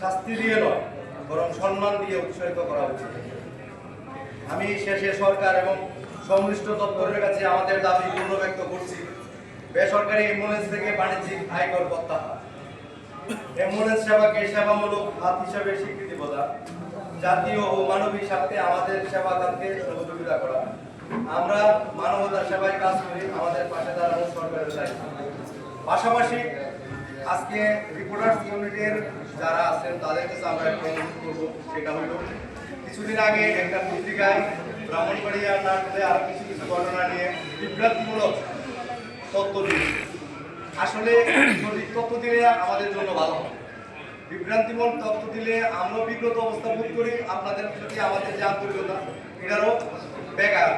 শাস্তি দিয়ে নয় বরং সম্মান দিয়ে উৎসাহিত করা উচিত আমি শেষে সরকার এবং সংশ্লিষ্ট দপ্তরের কাছে আমাদের দাবি পূর্ণ ব্যক্ত করছি। বেসরকারি অ্যাম্বুলেন্স থেকে বাণিজ্যিক আয়কর প্রত্যাহার। অ্যাম্বুলেন্স সেবাকে সেবামূলক হাত হিসাবে স্বীকৃতি প্রদান। জাতীয় ও মানবিক স্বার্থে আমাদের সেবা খাতকে সহযোগিতা করা। আমরা মানবতার সেবায় কাজ করি, আমাদের পাশে দাঁড়ানো সরকারের দায়িত্ব। পাশাপাশি আজকে রিপোর্টার্স ইউনিটের যারা আছেন তাদের কাছে আমরা একটা অনুরোধ করব, সেটা হলো, কিছুদিন আগে একটা পত্রিকায় ব্রাহ্মণবাড়িয়া নাটকে আরও কিছু কিছু ঘটনা নিয়ে বিভ্রান্তিমূলক তথ্য দিয়েছে। আসলে সঠিক তথ্য দিলে আমাদের জন্য ভালো হবে। বিভ্রান্তিমূল তথ্য দিলে আমরা বিব্রত অবস্থা বোধ করি। আপনাদের প্রতি আমাদের যে আন্তরিকতা, এটারও বেকার